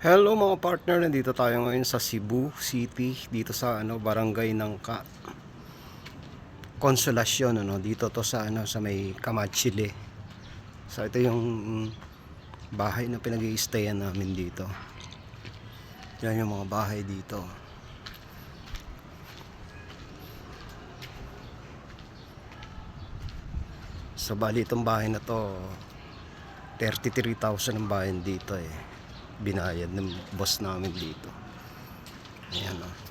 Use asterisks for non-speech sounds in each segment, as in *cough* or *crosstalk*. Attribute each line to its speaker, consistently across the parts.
Speaker 1: Hello mga partner, nandito tayo ngayon sa Cebu City, dito sa ano barangay ng Ka Consolacion ano, dito to sa ano sa may Kamachile. So ito yung bahay na pinag-i-stayan namin dito. Yan yung mga bahay dito. So bali itong bahay na to 33,000 ang bayan dito eh binayad ng boss namin dito. Ayan oh. o.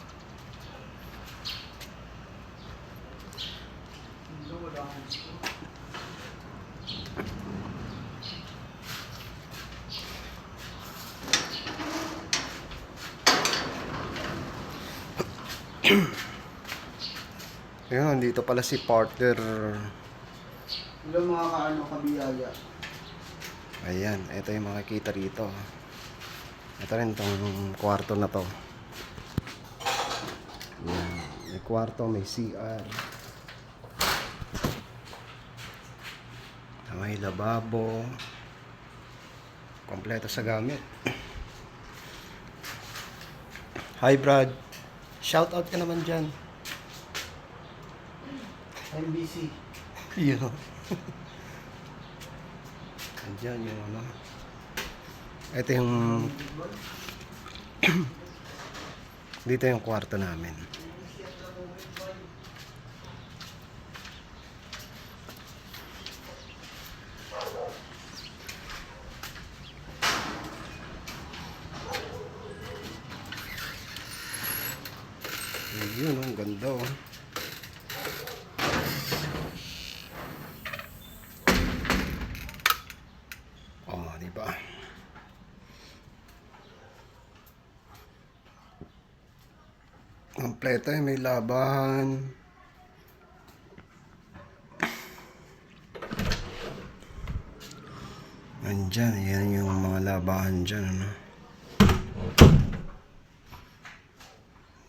Speaker 1: Ayun, dito pala si partner.
Speaker 2: Hello mga kaano kabiyaya.
Speaker 1: Ayan, ito yung makikita rito. Ito rin tong kwarto na to. Ayan, may kwarto, may CR. May lababo. Kompleto sa gamit. Hi Brad. Shout out ka naman dyan.
Speaker 2: MBC. *laughs*
Speaker 1: Yun. *laughs* Andyan yung ano. Ito yung... *clears throat* Dito yung kwarto namin. Yun, ang ganda. Oh, Kompleto eh, may laban. Andyan, yan yung mga labahan dyan, ano?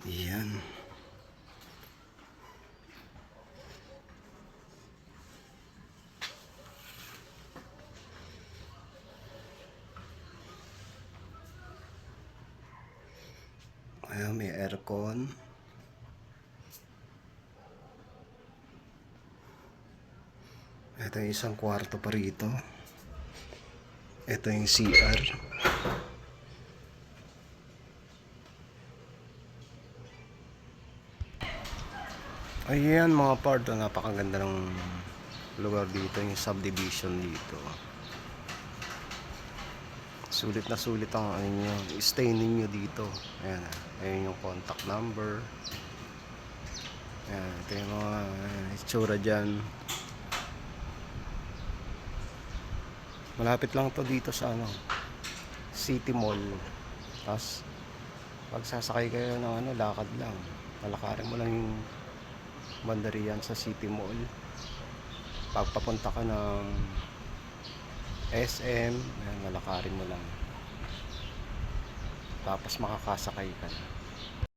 Speaker 1: Yan. Ayan, may aircon. Ito yung isang kwarto pa rito. Ito yung CR. Ayan mga part, napakaganda ng lugar dito, yung subdivision dito. Sulit na sulit ang ano nyo, stay ninyo dito. Ayan, ayan yung contact number. Ayan, ito yung mga itsura dyan. Malapit lang to dito sa ano, City Mall. Tapos, pag sasakay kayo ng ano, lakad lang. Palakarin mo lang yung bandariyan sa City Mall. Pagpapunta ka ng SM, ayan, lalakarin mo lang. Tapos makakasakay ka na.